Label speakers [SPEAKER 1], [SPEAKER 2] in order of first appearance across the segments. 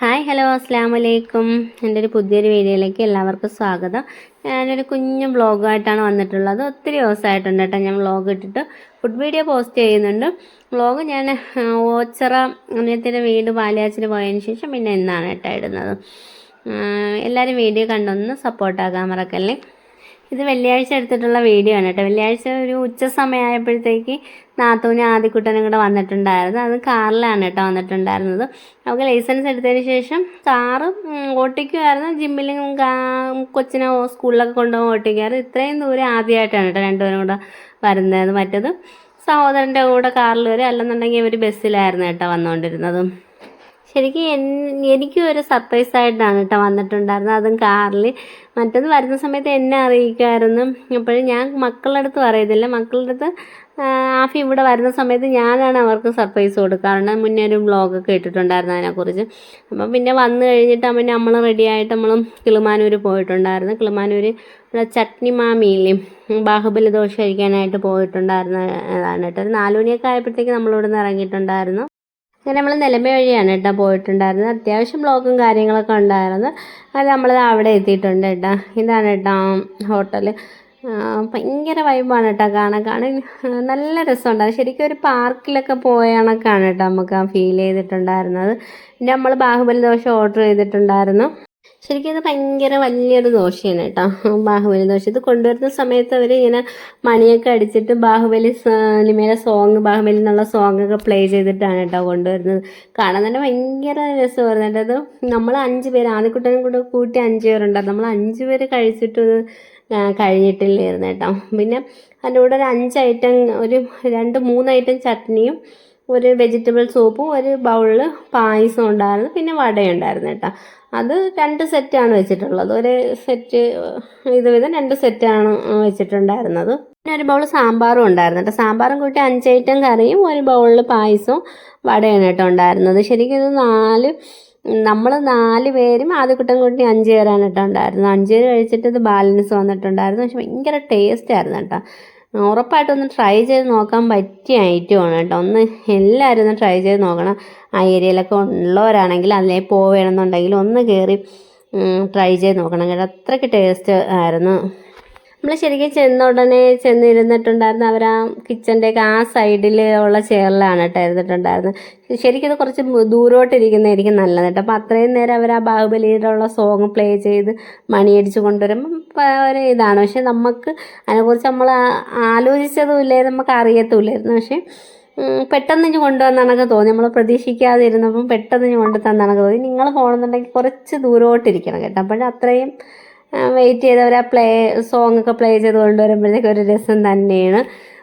[SPEAKER 1] Hi hello അസ്സാം വലൈക്കും എന്റെ ഒരു പുതിയൊരു വീഡിയോയിലേക്ക് എല്ലാവർക്കും സ്വാഗതം. ഞാനൊരു കുഞ്ഞു വ്ളോഗായിട്ടാണ് വന്നിട്ടുള്ളത്. ഒത്തിരി ദിവസമായിട്ടുണ്ട് കേട്ടോ ഞാൻ വ്ളോഗ് ഇട്ടിട്ട്. ഫുഡ് വീഡിയോ പോസ്റ്റ് ചെയ്യുന്നുണ്ട്. വ്ളോഗ് ഞാൻ ഓച്ചറ അമ്മയത്തിന്റെ വീട് പാലിയാച്ചിന് പോയതിന് ശേഷം പിന്നെ ഇന്നാണ് കേട്ടോ ഇടുന്നത്. എല്ലാവരും വീഡിയോ കണ്ടൊന്ന് സപ്പോർട്ടാക്കാൻ മറക്കല്ലേ? ഇത് വെള്ളിയാഴ്ച എടുത്തിട്ടുള്ള വീഡിയോ ആണ് കേട്ടോ. വെള്ളിയാഴ്ച ഒരു ഉച്ച സമയമായപ്പോഴത്തേക്ക് നാത്തൂന് ആദ്യക്കുട്ടനും കൂടെ വന്നിട്ടുണ്ടായിരുന്നു. അത് കാറിലാണ് കേട്ടോ വന്നിട്ടുണ്ടായിരുന്നത്. നമുക്ക് ലൈസൻസ് എടുത്തതിന് ശേഷം കാറ് ഓട്ടിക്കുമായിരുന്നു ജിമ്മിലും കൊച്ചിനെ സ്കൂളിലൊക്കെ കൊണ്ടുപോകാൻ ഓട്ടിക്കാറ് ഇത്രയും ദൂരം ആദ്യമായിട്ടാണ് കേട്ടോ രണ്ടുപേരും കൂടെ വരുന്നത്. മറ്റത് സഹോദരന്റെ കൂടെ കാറിൽ വരും. അല്ലെന്നുണ്ടെങ്കിൽ ഇവർ ബസ്സിലായിരുന്നു കേട്ടോ വന്നുകൊണ്ടിരുന്നത്. ശരിക്കും എനിക്കും ഒരു സർപ്രൈസ് ആയിട്ടാണ് കേട്ടോ വന്നിട്ടുണ്ടായിരുന്നത്. അതും കാറിൽ. മറ്റത് വരുന്ന സമയത്ത് എന്നെ അറിയിക്കുമായിരുന്നു അപ്പോഴും ഞാൻ മക്കളുടെ അടുത്ത് പറയത്തില്ല. മക്കളുടെ അടുത്ത് ആഫി ഇവിടെ വരുന്ന സമയത്ത് ഞാനാണ് അവർക്ക് സർപ്രൈസ് കൊടുക്കാറുണ്ട് മുന്നേ ഒരു വ്ളോഗൊക്കെ ഇട്ടിട്ടുണ്ടായിരുന്നു അതിനെക്കുറിച്ച്. അപ്പം പിന്നെ വന്നു കഴിഞ്ഞിട്ട് അവൻ നമ്മൾ റെഡി ആയിട്ട് നമ്മൾ കിളിമാനൂർ പോയിട്ടുണ്ടായിരുന്നു. കിളിമാനൂർ ഇവിടെ ചട്നി മാമിയില്ലേ ബാഹുബലി ദോശ കഴിക്കാനായിട്ട് പോയിട്ടുണ്ടായിരുന്ന. അതാണ് കേട്ടോ ഒരു നാല് മണിയൊക്കെ ആയപ്പോഴത്തേക്ക് നമ്മളിവിടെ നിന്ന് ഇറങ്ങിയിട്ടുണ്ടായിരുന്നു. അങ്ങനെ നമ്മൾ നിലമ വഴിയാണ് കേട്ടോ പോയിട്ടുണ്ടായിരുന്നത്. അത്യാവശ്യം ബ്ലോക്കും കാര്യങ്ങളൊക്കെ ഉണ്ടായിരുന്നു. അത് നമ്മൾ അവിടെ എത്തിയിട്ടുണ്ട് കേട്ടോ. ഇതാണ് കേട്ടോ ഹോട്ടൽ ഭയങ്കര വൈബാണ് കേട്ടോ കാണാൻ. കാണാൻ നല്ല രസമുണ്ടായിരുന്നു ശരിക്കും ഒരു പാർക്കിലൊക്കെ പോയ കേട്ടോ നമുക്ക് ആ ഫീൽ ചെയ്തിട്ടുണ്ടായിരുന്നത്. പിന്നെ നമ്മൾ ബാഹുബലി ദോശ ഓർഡർ ചെയ്തിട്ടുണ്ടായിരുന്നു. ശരിക്കും ഇത് ഭയങ്കര വലിയൊരു ദോശയാണ് കേട്ടോ ബാഹുബലി ദോശ ഇത് കൊണ്ടുവരുന്ന സമയത്ത് അവർ ഇങ്ങനെ മണിയൊക്കെ അടിച്ചിട്ട് ബാഹുബലി സിനിമയിലെ സോങ് ബാഹുബലി എന്നുള്ള സോങ് ഒക്കെ പ്ലേ ചെയ്തിട്ടാണ് കേട്ടോ കൊണ്ടുവരുന്നത്. കാണാൻ തന്നെ ഭയങ്കര രസമായിരുന്നു. കേട്ടോ അത് നമ്മൾ അഞ്ച് പേര് ആദ്യക്കുട്ടനും കൂടെ കൂട്ടി അഞ്ച് പേരുണ്ടായിരുന്നു. നമ്മൾ അഞ്ച് പേര് കഴിച്ചിട്ട് കഴിഞ്ഞിട്ടില്ലായിരുന്നു കേട്ടോ പിന്നെ അതിന്റെ കൂടെ ഒരു അഞ്ച് ഐറ്റം ഒരു രണ്ട് മൂന്ന് ഐറ്റം ചട്നിയും ഒരു വെജിറ്റബിൾ സൂപ്പും ഒരു ബൗളിൽ പായസം ഉണ്ടായിരുന്നു പിന്നെ വടയുണ്ടായിരുന്നു കേട്ടോ. അത് രണ്ട് സെറ്റാണ് വെച്ചിട്ടുള്ളത്. ഒരു സെറ്റ് ഇത് വിധം രണ്ട് സെറ്റാണ് വെച്ചിട്ടുണ്ടായിരുന്നത്. പിന്നെ ഒരു ബൗൾ സാമ്പാറും ഉണ്ടായിരുന്നു കേട്ടോ. സാമ്പാറും കൂട്ടി അഞ്ച് ഐറ്റം കറിയും ഒരു ബൗളിൽ പായസവും വടയാണ് കേട്ടോ ഉണ്ടായിരുന്നത്. ശരിക്കും ഇത് നാല് നമ്മൾ നാല് പേരും ആദ്യക്കുട്ടം കൂട്ടി അഞ്ച് പേരാണ് കേട്ടോ ഉണ്ടായിരുന്നത്. അഞ്ച് പേര് കഴിച്ചിട്ട് ഇത് ബാലൻസ് വന്നിട്ടുണ്ടായിരുന്നു. പക്ഷെ ഭയങ്കര ടേസ്റ്റ് ആയിരുന്നു കേട്ടോ. ഉറപ്പായിട്ടും ഒന്ന് ട്രൈ ചെയ്ത് നോക്കാൻ പറ്റിയ ഐറ്റമാണ് കേട്ടോ. ഒന്ന് എല്ലാവരും ഒന്ന് ട്രൈ ചെയ്ത് നോക്കണം. ആ ഏരിയയിലൊക്കെ ഉള്ളവരാണെങ്കിൽ അതിലേ പോവുകയാണെന്നുണ്ടെങ്കിൽ ഒന്ന് കയറി ട്രൈ ചെയ്ത് നോക്കണം കേട്ടോ. അത്രയ്ക്ക് ടേസ്റ്റ് ആയിരുന്നു. നമ്മൾ ശരിക്കും ചെന്ന ഉടനെ ചെന്നിരുന്നിട്ടുണ്ടായിരുന്നു അവർ ആ കിച്ചന്റെയൊക്കെ ആ സൈഡിൽ ഉള്ള ചെയറിലാണ് കേട്ടോ ഇരുന്നിട്ടുണ്ടായിരുന്നത്. ശരിക്കും ഇത് കുറച്ച് ദൂരോട്ട് ദൂരോട്ടിരിക്കുന്നതായിരിക്കും നല്ലത് കേട്ടോ. അപ്പോൾ അത്രയും നേരം അവർ ആ ബാഹുബലിയിലുള്ള സോങ് പ്ലേ ചെയ്ത് മണിയടിച്ച് കൊണ്ടുവരുമ്പം പ- ഒരു ഇതാണ്. പക്ഷെ നമുക്ക് അതിനെക്കുറിച്ച് നമ്മൾ ആലോചിച്ചതും ഇല്ലേ നമുക്ക് അറിയത്തുമില്ലായിരുന്നു പക്ഷേ പെട്ടെന്ന് ഇഞ്ഞ് കൊണ്ടുവന്നാണെന്ന് തോന്നി. നമ്മൾ പ്രതീക്ഷിക്കാതെ ഇരുന്നപ്പം പെട്ടെന്ന് ഇഞ്ഞ് കൊണ്ടു തന്നാണൊക്കെ തോന്നി. നിങ്ങൾ പോകണമെന്നുണ്ടെങ്കിൽ കുറച്ച് ദൂരോട്ടിരിക്കണം കേട്ടോ. അപ്പോഴേ അത്രയും വെയിറ്റ് ചെയ്തവർ ആ പ്ലേ സോങ് ഒക്കെ പ്ലേ ചെയ്ത് കൊണ്ടുവരുമ്പോഴത്തേക്ക് ഒരു രസം തന്നെയാണ്.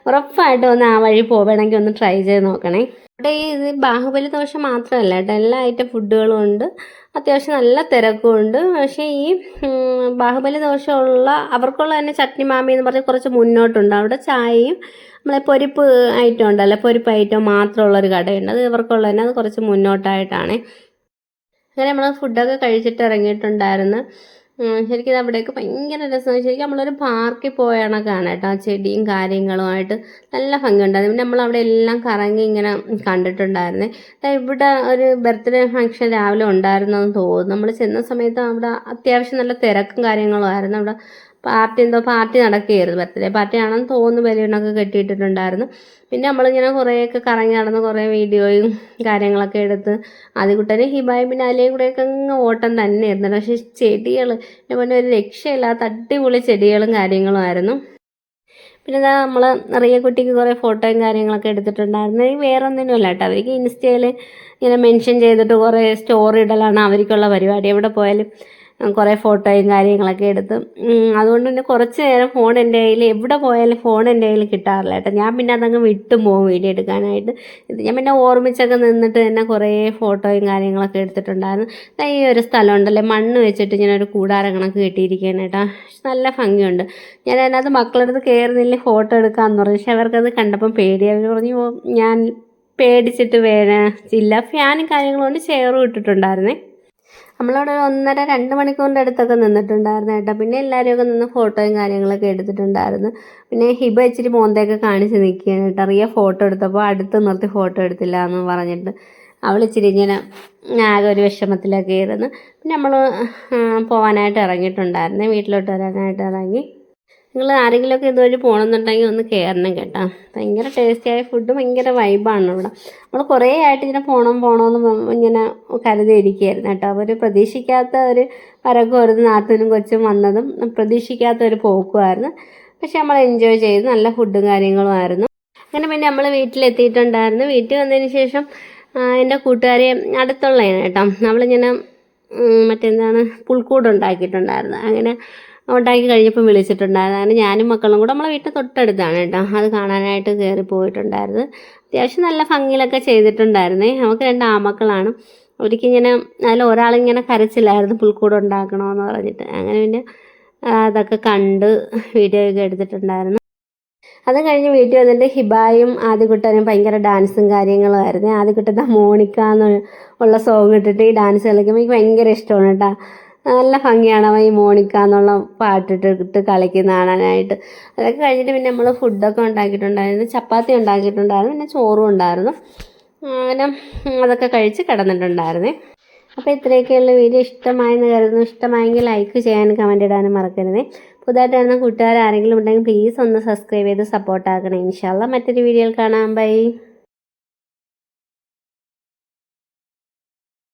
[SPEAKER 1] ഉറപ്പായിട്ടും ഒന്ന് ആ വഴി പോവുകയാണെങ്കിൽ ഒന്ന് ട്രൈ ചെയ്ത് നോക്കണേ. ഇവിടെ ഈ ഇത് ബാഹുബലി ദോശ മാത്രമല്ല കേട്ടോ എല്ലാ ഐറ്റം ഫുഡുകളും ഉണ്ട്. അത്യാവശ്യം നല്ല തിരക്കും ഉണ്ട്. പക്ഷേ ഈ ബാഹുബലി ദോശ ഉള്ള അവർക്കുള്ള തന്നെ ചട്നി മാമി എന്ന് പറഞ്ഞ് കുറച്ച് മുന്നോട്ടുണ്ട്. അവിടെ ചായയും നമ്മളെ പൊരിപ്പ് ഐറ്റം ഉണ്ടല്ലോ പൊരിപ്പ് ഐറ്റം മാത്രമുള്ളൊരു കടയുണ്ട്. അത് ഇവർക്കുള്ള തന്നെ അത് കുറച്ച് മുന്നോട്ടായിട്ടാണ്. അങ്ങനെ നമ്മൾ ഫുഡൊക്കെ കഴിച്ചിട്ട് ഇറങ്ങിയിട്ടുണ്ടായിരുന്നു. ശരിക്കും ഇത് അവിടേക്ക് ഭയങ്കര രസമാണ്. ശരിക്കും നമ്മളൊരു പാർക്കിൽ പോയാണ് കാണാം കേട്ടോ. ചെടിയും കാര്യങ്ങളുമായിട്ട് നല്ല ഭംഗിയുണ്ടായിരുന്നു പിന്നെ നമ്മൾ അവിടെ എല്ലാം കറങ്ങി ഇങ്ങനെ കണ്ടിട്ടുണ്ടായിരുന്നേ. ഇവിടെ ഒരു ബർത്ത്ഡേ ഫംഗ്ഷൻ രാവിലെ ഉണ്ടായിരുന്നെന്ന് തോന്നുന്നു. നമ്മൾ ചെന്ന സമയത്ത് അവിടെ അത്യാവശ്യം നല്ല തിരക്കും കാര്യങ്ങളും ആയിരുന്നു. അവിടെ പാർട്ടി എന്തോ പാർട്ടി നടക്കുകയായിരുന്നു. ബർത്ത്ഡേ പാർട്ടി ആണെന്ന് തോന്നുന്നു ബലൂണൊക്കെ കെട്ടിയിട്ടിട്ടുണ്ടായിരുന്നു. പിന്നെ നമ്മളിങ്ങനെ കുറേയൊക്കെ കറങ്ങി നടന്ന് കുറേ വീഡിയോയും കാര്യങ്ങളൊക്കെ എടുത്ത് ആദ്യകുട്ടനെ ഹിബായും പിന്നെ അതിലേയും കൂടെയൊക്കെ അങ്ങ് ഓട്ടം തന്നെയായിരുന്നു. പക്ഷേ ചെടികൾ എന്റെ പിന്നെ ഒരു രക്ഷയില്ലാത്ത അടിപൊളി ചെടികളും കാര്യങ്ങളും ആയിരുന്നു. പിന്നെ ഇതാ നമ്മൾ നിറയെ കുട്ടിക്ക് കുറേ ഫോട്ടോയും കാര്യങ്ങളൊക്കെ എടുത്തിട്ടുണ്ടായിരുന്നു. വേറെ ഒന്നിനുമല്ല കേട്ടോ. അവർക്ക് ഇൻസ്റ്റയിൽ ഇങ്ങനെ മെൻഷൻ ചെയ്തിട്ട് കുറേ സ്റ്റോറി ഇടലാണ് അവർക്കുള്ള പരിപാടി. എവിടെ പോയാലും കുറേ ഫോട്ടോയും കാര്യങ്ങളൊക്കെ എടുത്ത്. അതുകൊണ്ട് തന്നെ കുറച്ച് നേരം ഫോൺ എന്റെ കയ്യിൽ എവിടെ പോയാലും ഫോൺ എന്റെ കയ്യിൽ കിട്ടാറില്ല കേട്ടോ. ഞാൻ പിന്നെ അതങ്ങ് വിട്ടു പോകും വീഡിയോ എടുക്കാനായിട്ട്. ഇത് ഞാൻ പിന്നെ ഓർമ്മിച്ചൊക്കെ നിന്നിട്ട് തന്നെ കുറേ ഫോട്ടോയും കാര്യങ്ങളൊക്കെ എടുത്തിട്ടുണ്ടായിരുന്നു. ഈ ഒരു സ്ഥലമുണ്ടല്ലേ മണ്ണ് വെച്ചിട്ട് ഇങ്ങനെ ഒരു കൂടാരം കണക്ക് കേട്ടോ. നല്ല ഭംഗിയുണ്ട്. ഞാൻ അതിനകത്ത് മക്കളടുത്ത് കയറുന്നില്ല ഫോട്ടോ എടുക്കാമെന്ന് പറഞ്ഞു. പക്ഷെ അവർക്കത് കണ്ടപ്പം പേടി. അവർ പറഞ്ഞു ഞാൻ പേടിച്ചിട്ട് വേണില്ല ഫാനും കാര്യങ്ങളും കൊണ്ട് ചെയറും ഇട്ടിട്ടുണ്ടായിരുന്നേ. നമ്മളവിടെ ഒരു ഒന്നര രണ്ട് മണിക്കൂറിന്റെ അടുത്തൊക്കെ നിന്നിട്ടുണ്ടായിരുന്നു കേട്ടോ. പിന്നെ എല്ലാവരും ഒക്കെ നിന്ന് ഫോട്ടോയും കാര്യങ്ങളൊക്കെ എടുത്തിട്ടുണ്ടായിരുന്നു. പിന്നെ ഹിബ ഇച്ചിരി മോന്തയൊക്കെ കാണിച്ച് നിൽക്കുകയാണ് കേട്ടോ. റിയ ഫോട്ടോ എടുത്തപ്പോൾ അടുത്ത് നിർത്തി ഫോട്ടോ എടുത്തില്ല എന്ന് പറഞ്ഞിട്ട് അവൾ ഇച്ചിരി ഇങ്ങനെ ആകെ ഒരു വിഷമത്തിലൊക്കെ ആയിരുന്നു പിന്നെ നമ്മൾ പോകാനായിട്ട് ഇറങ്ങിയിട്ടുണ്ടായിരുന്നു. വീട്ടിലോട്ട് വരാനായിട്ട് ഇറങ്ങി. നിങ്ങൾ ആരെങ്കിലുമൊക്കെ ഇതുവഴി പോകണമെന്നുണ്ടെങ്കിൽ ഒന്ന് കയറണം കേട്ടോ. ഭയങ്കര ടേസ്റ്റിയായ ഫുഡ് ഭയങ്കര വൈബാണ് ഇവിടെ. നമ്മൾ കുറേ ആയിട്ട് ഇങ്ങനെ പോകണം പോകണമെന്ന് ഇങ്ങനെ കരുതിയിരിക്കുകയായിരുന്നു കേട്ടോ. അവർ പ്രതീക്ഷിക്കാത്ത ഒരു വരക്കുമായിരുന്നു നാത്തനും കൊച്ചും വന്നതും പ്രതീക്ഷിക്കാത്ത ഒരു പോക്കുമായിരുന്നു. പക്ഷെ നമ്മൾ എൻജോയ് ചെയ്ത്. നല്ല ഫുഡും കാര്യങ്ങളും ആയിരുന്നു. അങ്ങനെ പിന്നെ നമ്മൾ വീട്ടിലെത്തിയിട്ടുണ്ടായിരുന്നു. വീട്ടിൽ വന്നതിന് ശേഷം എന്റെ കൂട്ടുകാരെ അടുത്തുള്ളതാണ് കേട്ടോ. നമ്മളിങ്ങനെ മറ്റെന്താണ് പുൽക്കൂട് ഉണ്ടാക്കിയിട്ടുണ്ടായിരുന്നു. അങ്ങനെ ഉണ്ടാക്കി കഴിഞ്ഞപ്പോൾ വിളിച്ചിട്ടുണ്ടായിരുന്നു. ഞാനും മക്കളും കൂടെ നമ്മളെ വീട്ടിൽ തൊട്ടടുത്താണ് കേട്ടോ. അത് കാണാനായിട്ട് കയറി പോയിട്ടുണ്ടായിരുന്നു. അത്യാവശ്യം നല്ല ഭംഗിയിലൊക്കെ ചെയ്തിട്ടുണ്ടായിരുന്നേ. നമുക്ക് രണ്ട് ആമക്കളാണ് ഒരിക്കലിങ്ങനെ അതിൽ ഒരാളിങ്ങനെ കരച്ചില്ലായിരുന്നു പുൽക്കൂട് ഉണ്ടാക്കണമെന്ന് പറഞ്ഞിട്ട്. അങ്ങനെ പിന്നെ അതൊക്കെ കണ്ട് വീഡിയോ ഒക്കെ എടുത്തിട്ടുണ്ടായിരുന്നു. അത് കഴിഞ്ഞ് വീട്ടിൽ വന്നിട്ട് ഹിബായും ആദ്യകുട്ടനും ഭയങ്കര ഡാൻസും കാര്യങ്ങളും ആയിരുന്നു. ആദ്യകുട്ടത്തെ മോണിക്ക എന്ന് ഉള്ള സോങ് ഇട്ടിട്ട് ഈ ഡാൻസ് കളിക്കുമ്പോൾ എനിക്ക് ഭയങ്കര ഇഷ്ടമാണ് കേട്ടോ. നല്ല ഭംഗിയാണ്. അവൻ ഈ മോണിക്ക എന്നുള്ള പാട്ടിട്ടിട്ട് കളിക്കുന്ന കാണാനായിട്ട് അതൊക്കെ കഴിഞ്ഞിട്ട് പിന്നെ നമ്മൾ ഫുഡൊക്കെ ഉണ്ടാക്കിയിട്ടുണ്ടായിരുന്നു. ചപ്പാത്തി ഉണ്ടാക്കിയിട്ടുണ്ടായിരുന്നു. പിന്നെ ചോറും ഉണ്ടായിരുന്നു. അങ്ങനെ അതൊക്കെ കഴിച്ച് കിടന്നിട്ടുണ്ടായിരുന്നേ. അപ്പോൾ ഇത്രയൊക്കെയുള്ള വീഡിയോ ഇഷ്ടമായെന്ന് കരുതുന്നു. ഇഷ്ടമായെങ്കിൽ ലൈക്ക് ചെയ്യാനും കമന്റ് ഇടാനും മറക്കരുതേ. പുതുതായിട്ട് വരുന്ന കൂട്ടുകാർ ഉണ്ടെങ്കിൽ പ്ലീസ് ഒന്ന് സബ്സ്ക്രൈബ് ചെയ്ത് സപ്പോർട്ട് ആക്കണം. ഇൻഷാല്ല മറ്റൊരു വീഡിയോയിൽ കാണാം. ബൈ